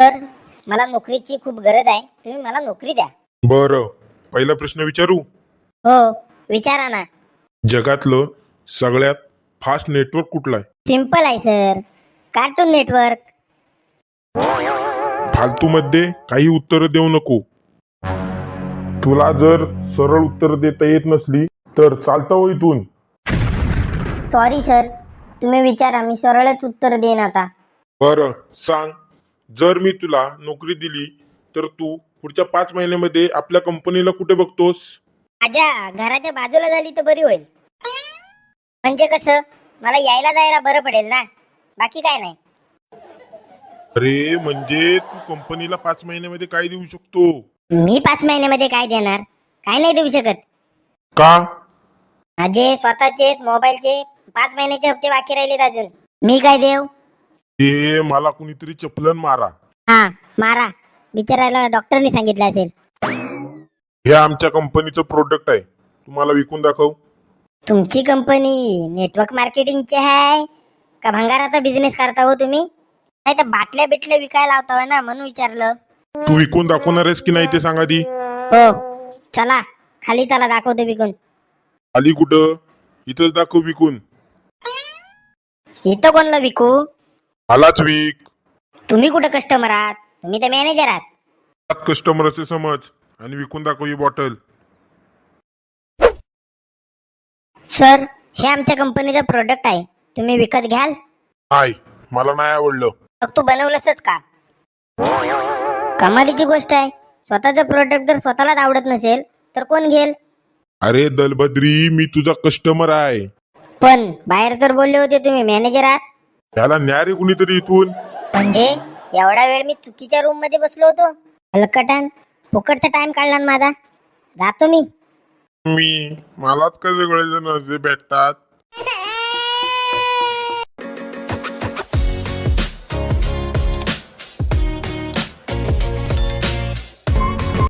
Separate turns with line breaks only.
तर मला नोकरीची खूप गरज आहे. तुम्ही मला नोकरी द्या.
बरं. पहिला प्रश्न विचारू?
हो विचारा ना.
जगातलं सगळ्यात फास्ट नेटवर्क कुठलं आहे?
सिंपल आहे सर. Cartoon network.
फालतूमध्ये काही उत्तर देऊ नको. तुला जर सरळ उत्तर देता येत नसली तर चालतं हो इथून.
Sorry sir. तुम्ही विचारा मी सरळच उत्तर देईन आता.
बरं सांग. जर मी तुला नोकरी दिली तर तू पुढच्या पाच महिन्यामध्ये आपल्या कंपनीला कुठे बघतोस?
माझ्या घराच्या बाजूला झाली तर बरी होईल. म्हणजे कसं? मला यायला जायला बरं पडेल ना? बाकी काय नाही.
अरे म्हणजे तू कंपनीला पाच महिन्यामध्ये काय देऊ शकतो?
मी पाच महिन्यामध्ये काय देणार? काय नाही देऊ शकत.
का?
माझे स्वतःचे मोबाईलचे पाच महिन्याचे हप्ते बाकी राहिलेत अजून. मी काय देव
ते मला कुणीतरी चपलन मारा.
हा मारा. विचारायला डॉक्टरनी सांगितलं असेल.
हे आमच्या कंपनीचं प्रोडक्ट आहे. तुम्हाला विकून दाखव?
तुमची कंपनी नेटवर्क मार्केटिंगची आहे का भंगाराचा बिझनेस करता हो तुम्ही? नाही तर बाटल्या बिटल्या विकायला लावता ना म्हणून विचारलं.
तू विकून दाखवणार आहेस की नाही ते सांगा दी
हो चला. खाली चला दाखवतो विकून.
आली कुठं? इथंच दाखव विकून.
इथं कोणला विकू?
मलाच विक
तुम्ही कुठं कस्टमर आहात? तुम्ही तर मॅनेजर आहात.
कस्टमर असे समज. आणि विकून दाखव ही बॉटल
सर हे आमच्या कंपनीचं प्रोडक्ट आहे. तुम्ही विकत घ्याल?
नाही मला नाही आवडलं.
मग तू बनवलंसच का? कमालीची गोष्ट आहे. स्वतःचं प्रोडक्ट जर स्वतःलाच आवडत नसेल तर कोण घेल
अरे दलभद्री मी तुझा कस्टमर आहे.
पण बाहेर तर बोलले होते तुम्ही मॅनेजर आहात.
त्याला न्या रे कुणीतरी इथून.
म्हणजे एवढा वेळ मी चुकीच्या रूममध्ये बसलो होतो. हलकटान फुकटचा टाइम काढला ना माझा. जातो मी.
मी मलाच का सगळे जण असे भेटतात.